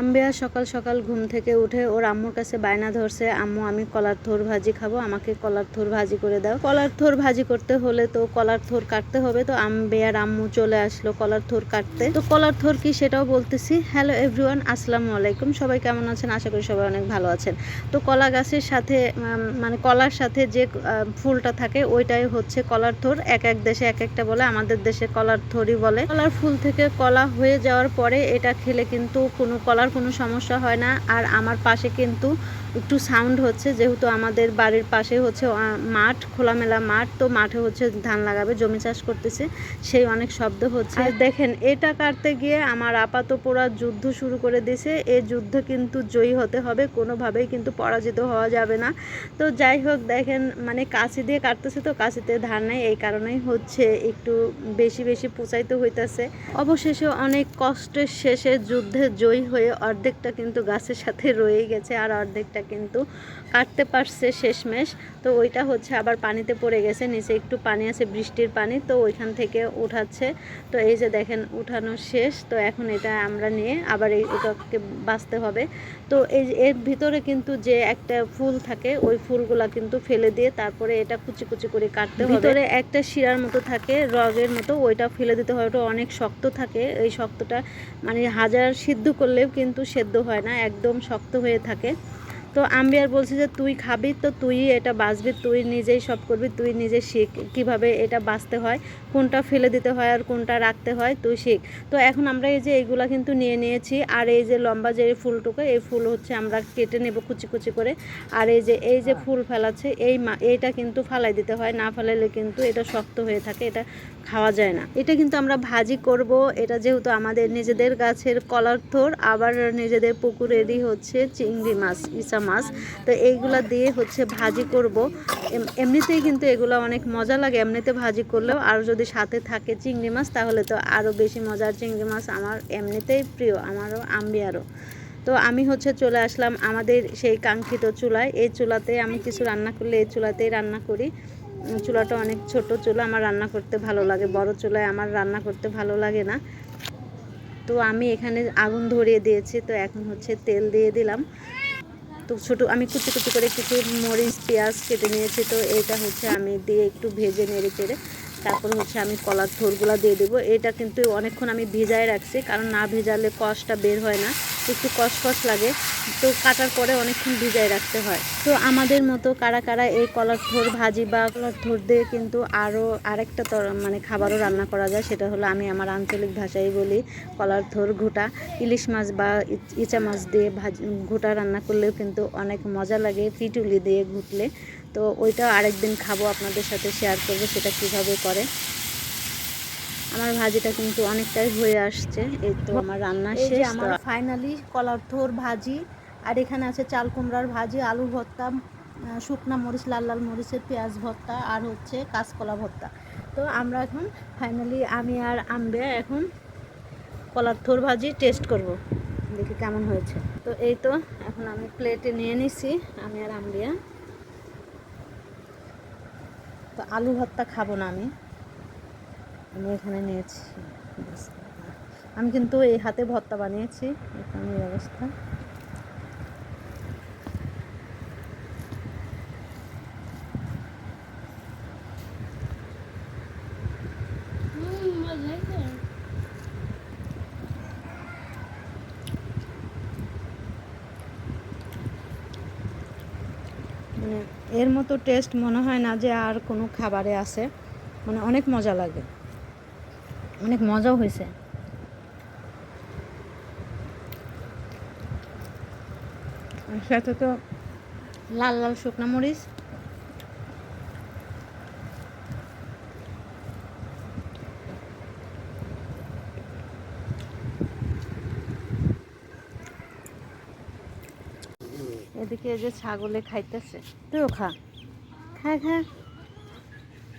আম্বিয়া সকাল সকাল ঘুম থেকে উঠে ওর আম্মুর কাছে বায়না ধরছে, আম্মু, আমি কলার থোর ভাজি খাব, আমাকে কলার থোর ভাজি করে দাও। কলার থোর ভাজি করতে হলে তো কলার থোর কাটতে হবে, তো আম্বিয়ার আম্মু চলে আসলো কলার থোর কাটতে। তো কলার থোর কি সেটাও বলতেছি। হ্যালো এভরিওয়ান, আসসালামু আলাইকুম, সবাই কেমন আছেন? আশা করি সবাই অনেক ভালো আছেন। তো কলা গাছের সাথে মানে কলার সাথে যে ফুলটা থাকে ওইটাই হচ্ছে কলার থোর। এক এক দেশে এক একটা বলে, আমাদের দেশে কলার থোরই বলে। কলার ফুল থেকে কলা হয়ে যাওয়ার পরে এটা খেলে কিন্তু কোনো কলার কোনো সমস্যা হয় না। আর আমার পাশে কিন্তু একটু সাউন্ড হচ্ছে, যেহেতু আমাদের বাড়ির পাশে হচ্ছে মাঠ, খোলামেলা মাঠ, তো মাঠে হচ্ছে ধান লাগাবে, জমি চাষ করতেছে, সেই অনেক শব্দ হচ্ছে। আর দেখেন, এটা কাটতে গিয়ে আমার আপাত পোড়া যুদ্ধ শুরু করে দিয়েছে। এই যুদ্ধ কিন্তু জয়ী হতে হবে, কোনোভাবেই কিন্তু পরাজিত হওয়া যাবে না। তো যাই হোক, দেখেন মানে কাঁচি দিয়ে কাটতেছে তো কাঁচিতে ধান নেই, এই কারণেই হচ্ছে একটু বেশি বেশি পোচাইতে হইতাছে। অবশেষে অনেক কষ্টের শেষে যুদ্ধে জয়ী হয়ে অর্ধেকটা কিন্তু গাছের সাথে রয়ে গেছে আর অর্ধেকটা কিন্তু কাটতে পারছে শেষমেশ। তো ওইটা হচ্ছে আবার পানিতে পড়ে গেছে, নিচে একটু পানি আছে, বৃষ্টির পানি, তো ওইখান থেকে উঠাচ্ছে। তো এই যে দেখেন, উঠানো শেষ। তো এখন এটা আমরা নিয়ে আবার এই এটাকে বাঁচতে হবে। তো এই এর ভিতরে কিন্তু যে একটা ফুল থাকে, ওই ফুলগুলা কিন্তু ফেলে দিয়ে তারপরে এটা কুচি কুচি করে কাটতে হবে। ভিতরে একটা শিরার মতো থাকে, রগের মতো, ওইটা ফেলে দিতে হয়। ওটা অনেক শক্ত থাকে। এই শক্তটা মানে হাজার সিদ্ধ করলেও কিন্তু সেদ্ধ হয় না একদম শক্ত হয়ে থাকে। তো আমি আর বলছি যে, তুই খাবি তো তুই এটা বাঁচবি, তুই নিজেই সব করবি, তুই নিজে শিখ কীভাবে এটা বাঁচতে হয়, কোনটা ফেলে দিতে হয় আর কোনটা রাখতে হয়, তুই শিখ। তো এখন আমরা এই যে এইগুলা কিন্তু নিয়ে নিয়েছি, আর এই যে লম্বা যে ফুলটুকু, এই ফুল হচ্ছে আমরা কেটে নেব কুচি কুচি করে। আর এই যে এই যে ফুল ফেলাচ্ছে, এই মা, এইটা কিন্তু ফালাই দিতে হয়, না ফালাইলে কিন্তু এটা শক্ত হয়ে থাকে, এটা খাওয়া যায় না। এটা কিন্তু আমরা ভাজি করব, এটা যেহেতু আমাদের নিজেদের গাছের কলার থোর, আবার নিজেদের পুকুরেরই হচ্ছে চিংড়ি মাছ ইচা মাছ। তো এইগুলা দিয়ে হচ্ছে ভাজি করব। এম- এমনিতেই কিন্তু এগুলো অনেক মজা লাগে, এমনিতে ভাজি করলেও। আর যদি সাথে থাকে চিংড়ি মাছ, তাহলে তো আরও বেশি মজার চিংড়ি মাছ আমার এমনিতেই প্রিয়, আমারও, আম্বিয়ারও। তো আমি হচ্ছে চলে আসলাম আমাদের সেই কাঙ্ক্ষিত চুলায়। এই চুলাতে আমি কিছু রান্না করলে এই চুলাতেই রান্না করি। চুলাটা অনেক ছোট চুলা, আমার রান্না করতে ভালো লাগে। বড় চুলায় আমার রান্না করতে ভালো লাগে না। তো আমি এখানে আগুন ধরিয়ে দিয়েছি, তো এখন হচ্ছে তেল দিয়ে দিলাম। তো ছোটো, আমি কুচি কুচি করে কিছু মরিচ, পেঁয়াজ কেটে নিয়েছি, তো এটা হচ্ছে আমি দিয়ে একটু ভেজে নেড়ে চেড়ে তারপর হচ্ছে আমি কলার থোরগুলো দিয়ে দেবো। এটা কিন্তু অনেকক্ষণ আমি ভিজায় রাখছি, কারণ না ভেজালে কষটা বের হয় না, একটু কষ কষ লাগে। তো কাটার পরে অনেকক্ষণ ভিজায় রাখতে হয়। তো আমাদের মতো কারা কারা এই কলার থোর ভাজি বা কলার থোর দিয়ে কিন্তু আরও আরেকটা তর মানে খাবারও রান্না করা যায়, সেটা হলো আমি আমার আঞ্চলিক ভাষায় বলি কলার থোর ঘুটা। ইলিশ মাছ বা ইচা মাছ দিয়ে ভাজি, ঘুটা রান্না করলেও কিন্তু অনেক মজা লাগে, পিটুলি দিয়ে ঘুটলে। তো ওইটা আরেকদিন খাব আপনাদের সাথে শেয়ার করব সেটা কীভাবে করে আমার ভাজিটা কিন্তু অনেকটাই হয়ে আসছে এই তো আমার রান্না শেষ আমার ফাইনালি কলার থোর ভাজি আর এখানে আছে চাল কুমড়ার ভাজি আলু ভর্তা শুকনা মরিচ লাল লাল মরিচের পেঁয়াজ ভর্তা আর হচ্ছে কাঁচকলা ভর্তা। তো আমরা এখন ফাইনালি আমি আর আম্বে এখন কলার থোর ভাজি টেস্ট করব। দেখি কেমন হয়েছে। তো এই তো এখন আমি প্লেটে নিয়ে নিছি আমি আর আম্বিয়া। তো আলু ভর্তা খাব না আমি। আমি এখানে নিয়েছি আমি কিন্তু এই হাতে ভর্তা বানিয়েছি এখানে অবস্থা। মানে এর মতো টেস্ট মনে হয় না যে আর কোনো খাবারে আছে। মানে অনেক মজা লাগে। অনেক মজাও হয়েছে। সাথে তো লাল লাল শুকনো মরিচ। এদিকে যে ছাগলে খাইতেছে। তুইও খা। খা খা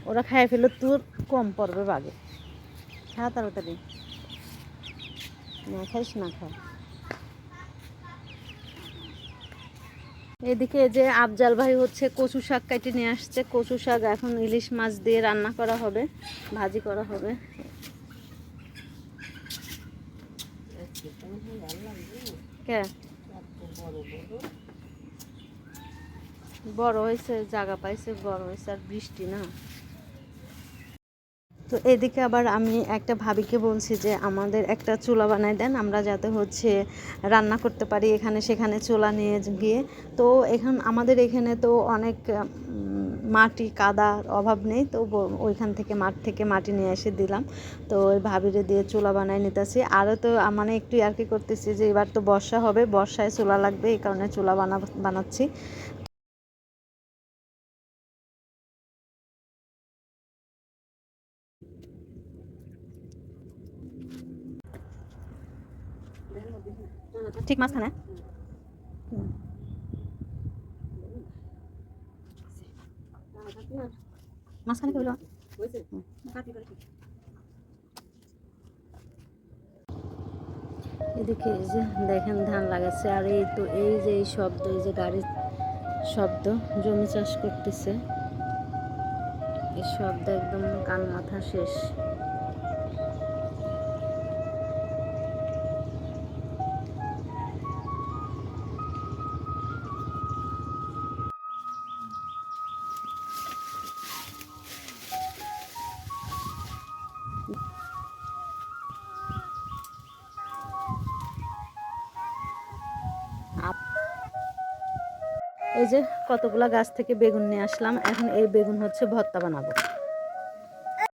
ওরা খাই ফেলে তোর কম পড়বে বাগে। খা তাড়াতাড়ি। না খাইস না খা। এদিকে যে আফজাল ভাই হচ্ছে কচু শাক কাটি নিয়ে আসছে। কচু শাক এখন ইলিশ মাছ দিয়ে রান্না করা হবে ভাজি করা হবে। কে? বড় হয়েছে জায়গা পাইছে, বড় হয়েছে আর বৃষ্টি না। তো এদিকে আবার আমি একটা ভাবিকে বলছি যে, আমাদের একটা চুলা বানাই দেন, আমরা যাতে হচ্ছে রান্না করতে পারি এখানে সেখানে চুলা নিয়ে গিয়ে। তো এখন আমাদের এখানে তো অনেক মাটি কাদার অভাব নেই, তো ওইখান থেকে মাঠ থেকে মাটি নিয়ে এসে দিলাম। তো ওই ভাবিরে দিয়ে চুলা বানাই নিতেছি। আরও তো মানে একটু আর কি করতেছি যে, এবার তো বর্ষা হবে, বর্ষায় চুলা লাগবে, এই কারণে চুলা বানা, বানাচ্ছি। ঠিক মাঝখানে। এদিকে এই যে দেখেন ধান লাগাচ্ছে, আর এই তো এই যে এই শব্দ, এই যে গাড়ির শব্দ, জমি চাষ করতেছে। এই শব্দ একদম কান মাথা শেষ। এই যে কতগুলা গাছ থেকে বেগুন নিয়ে আসলাম এখন এই বেগুন হচ্ছে ভর্তা বানাবো।